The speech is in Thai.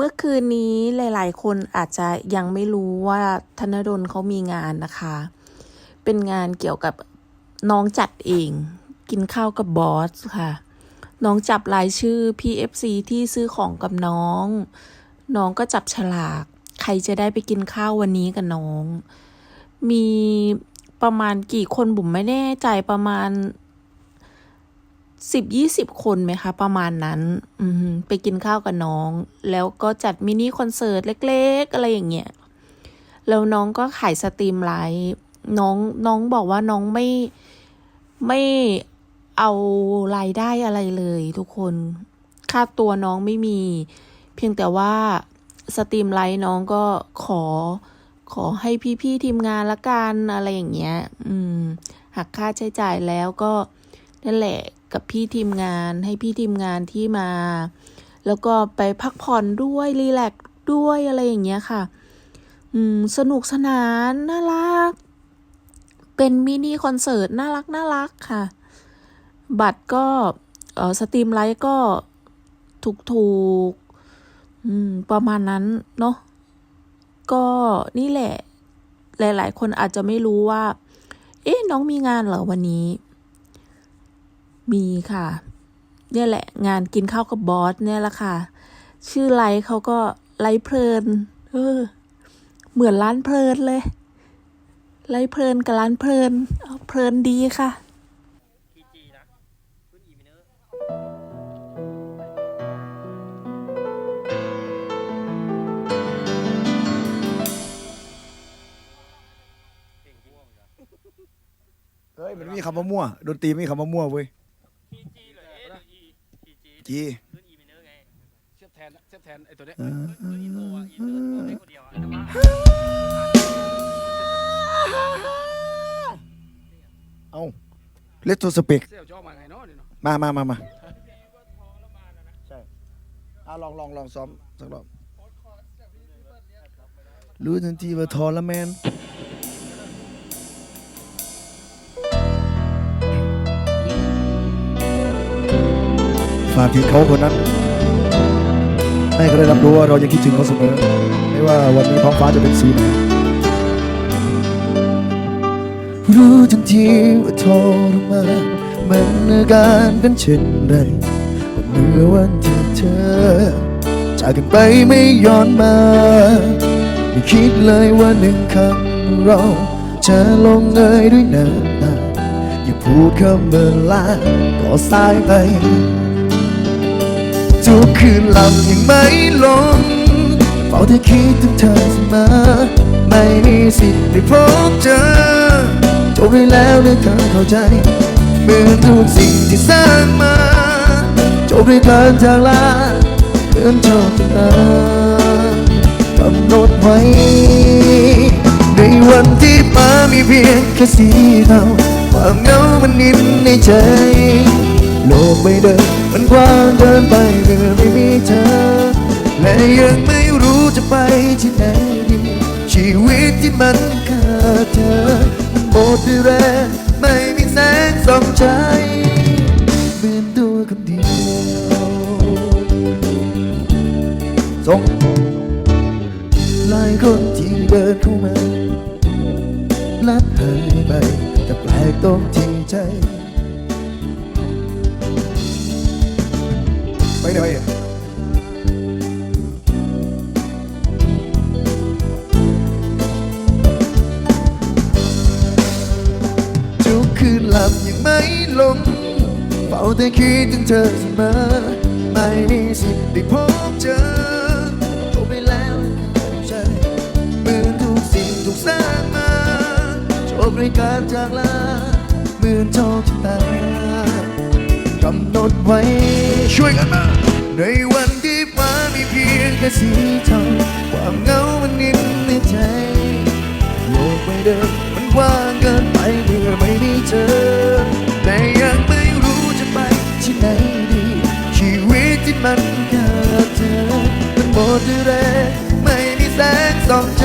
เมื่อคืนนี้หลายๆ คนอาจจะยังไม่รู้ว่าธนดลเขามีงานนะคะ เป็นงานเกี่ยวกับน้องจัดเอง กินข้าวกับบอสค่ะ น้องจับรายชื่อ PFC ที่ซื้อของกับน้อง น้องก็จับฉลาก ใครจะได้ไปกินข้าววันนี้กับน้อง มีประมาณกี่คนบุ๋มไม่แน่ใจประมาณ สิบยี่สิบคนไหมคะ ประมาณนั้น อืไปกินข้าวกับน้อง แล้วก็จัดมินิคอนเสิร์ตเล็ก ๆ อะไรอย่างเงี้ยแล้วน้องก็ขายสตรีมไลฟ์น้องน้องบอกว่าน้องไม่ไม่เอารายได้อะไรเลยทุกคน ค่าตัวน้องไม่มี เพียงแต่ว่าสตรีมไลฟ์น้องก็ขอขอให้พี่ๆทีมงานละกันอะไรอย่างเงี้ย อืมหักค่าใช้จ่ายแล้วก็นั่นแหละ กับพี่ทีมงานให้พี่ทีมงานที่มา แล้วก็ไปพักผ่อนด้วยรีแลกด้วยอะไรอย่างเงี้ยค่ะ อืม สนุกสนาน น่ารัก เป็นมินิคอนเสิร์ต น่ารักน่ารักค่ะ บัตรก็เออสตรีมไลท์ก็ถูกถูกอืม ประมาณนั้น เนาะ ก็นี่แหละ หลาย ๆ คนอาจจะไม่รู้ว่า เอ๊ะ น้องมีงานเหรอวันนี้ มีค่ะ เนี่ยแหละงานกินข้าวกับบอสเนี่ยแหละค่ะ ชื่อไลฟ์เขาก็ไลฟ์เพลิน เออ เหมือนร้านเพลินเลย ไลฟ์เพลินกับร้านเพลินเอาเพลินดีค่ะเฮ้ยมันม่มีคำว่ามั่วดนตรีไม่มีคำว่ามั่วเว้ย ทีจีหรือเอหรืออีทีจีจีรุ่นอีมิเนอร์ไงเทียบแทนเทียบแทนไอ้ตัวเนี้ยเออรุ่นอินโทรอะอินเตอร์ตัวได้คนเดียวอะแต่ว่าเอาเลตโตสเปกเสี่ยวจอมาไงเนาะนี่เนาะมามามามาใช่อะลองลองลองซ้อมสักรอบรู้ทันทีว่าทอละแมน ฝากถึงเขาคนนั้น ให้เขาได้รับรู้ว่าเรายังคิดถึงเขาเสมอ ไม่ว่าวันนี้ท้องฟ้าจะเป็นสีไหนรู้ทันทีว่าทรมานมันอาการเป็นเช่นไรเมื่อวันที่เธอ จากกันไปไม่ย้อนมา ไม่คิดเลยว่าหนึ่งคำเราจะลงเอยด้วยน้ำตาอย่าพูดคำเมื่อลาก็สายไป คืนหลับยังไม่ลงเฝ้าแต่คิดถึงเธอเสมอ ไม่มีสิทธิ์ได้พบเจอจบไปแล้วได้เธอเข้าใจเหมือนทุกสิ่งที่สร้างมาจบด้วยการจากลาเหมือนโชคชะตากำหนดไว้ ในวันที่ฟ้ามีเพียงแค่สีเทาความเหงามันนินในใจ โลกใบเดิมมันกว้างเกินไปเมื่อไม่มีเธอ และยังไม่รู้จะไปที่ไหนดี ชีวิตที่มันขาดเธอมันหมดแรงไม่มีแสงส่องใจเป็นตัวคนเดียวส่งหลายคนที่เดินเข้ามาลัดหายไปแต่แปลกตรงที่ใจ ไปเลยทุกคืนหลับยังไม่ลงเฝ้าแต่คิดถึงเธอเสมอไม่มีสิทธิ์ได้พบเจอจบไปแล้วใจเหมือนทุกสิ่งถูกสร้างมาจบด้วยการจากลาเหมือนโชคชะตาำหนดไว้ ช่วยกันมา ในวันที่ฟ้ามีเพียงแค่สีเทาความเหงามันนินในใจ โลกไม่เดิมมันกว้างเกินไปเมื่อไม่มีเธอ แต่ยังไม่รู้จะไปที่ไหนดี ชีวิตที่มันขาดเธอ มันหมดด้วยแรงไม่มีแสงส่องใจ